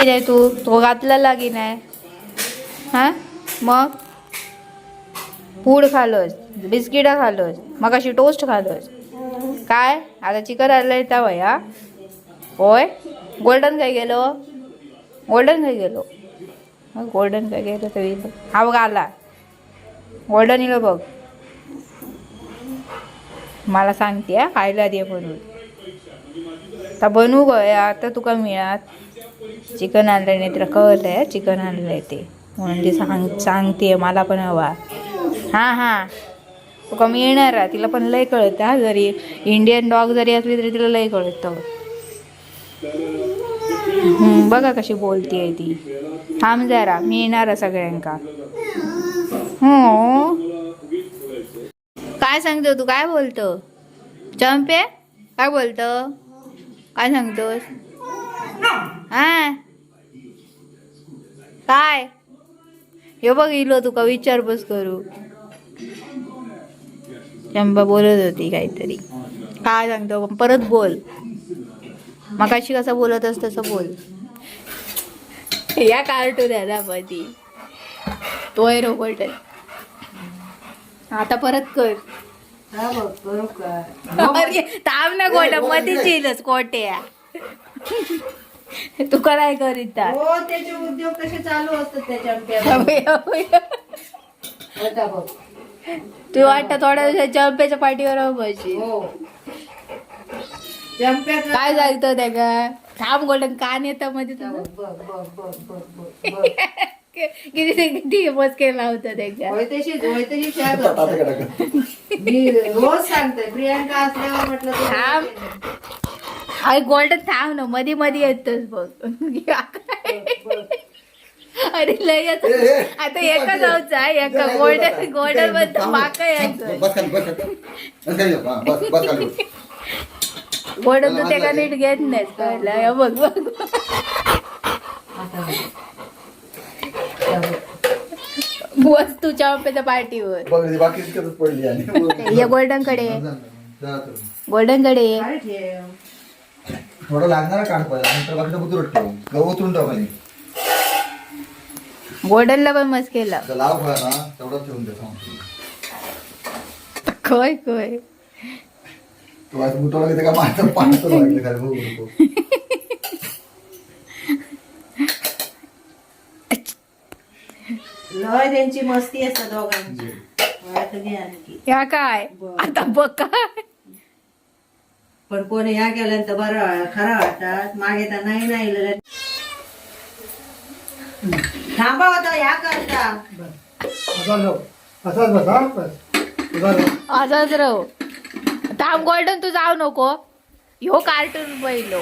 की नाही तू. तो घातलेला की नाही हा? मग? पूड खालोस बिस्किटा खालोस मग अशी टोस्ट खालोस. काय? आता चिकन आणलंय त्या वया होय? गोल्डन काय गेलो? गोल्डन काय गेलो? मग गोल्डन काय गेलो तरी हा बघ आला. गोल्डन येलो बघ. मला सांगते हा, खायला दे म्हणून. आता बनवू गय आता तुका मिळात चिकन आणलं नाही तिला कळलं आहे चिकन आणलंय ते. म्हणून ती सांग सांगते मला पण हवा. हां हां. तुका येणार आहे तिला पण लय कळतं हा जरी इंडियन डॉग जरी असली तरी तिला लय कळतं. बघा कशी बोलतीये ती. थांब जरा येणार आहे सगळ्यांका. हो. काय सांगतो तू काय बोलतो? चंपे काय बोलतो? काय सांगतोस? हा? काय? हे बघ इलो तुका विचारपूस करू. चंपा बोलत होती काहीतरी. काय सांगतो परत बोल. मगाशी कसं बोलतस तसं बोल. या कार्टून आहे ना मधी तोय रोबोट आता परत कर. थांब ना गोड मध्येच येईलच कोट्या तू काय करीत आहे? हो त्याचे उद्योग कसे चालू असतात त्याच्या अंगठ्यावर. आता बघ. तू वाटतं थोड्या दिवसात चंप्याच्या पाठीवर बसशील. हो. काय सांगतो त्या का थांब गोल्डन कान येतं मध्ये बघ तुझं बघ बघ बघ बघ बघ बघ. किती ते किती मस्त केला होता त्या का होय तशीच होय तशीच ह्या करतात. मी रोज सांगते प्रियांका असल्यावर म्हटलं तू थांब. अरे गोल्डन थांब ना मध्ये मध्ये येतच बघ. अरे लय येत आता एका जाऊचा एका गोल्डन गोल्डनबद्दल माका यायचं. गोल्डन तू त्याला नीट घेत नाहीस कळलं बघ बघ. बस तू चंपेच्या पाठीवर बघ ती बाकी इतक्यातच पडली आणि ये गोल्डनकडे. गोल्डनकडे. थोडं लागणार काढ पहिला नंतर बाकीचं बुतुरट ठेव. गहू उतरून टाक खाली गोल्डनला पण मस्त केलं. तर लाव खा ना तेवढं ठेवून दे सांगतो खोय खोय. तू आज बुटवला का? माझं लागलं लय त्यांची मस्ती असते दोघांची. या काय? आता बघ काय. पण कोणी ह्या केल्यानंतर बरं खरं वाटतात मागे तर नाही नाही थांबा होता ह्या करता. असाच असंच राहू थांब गोल्डन तू जाऊ नको. ह्यो कार्टून पहिलो.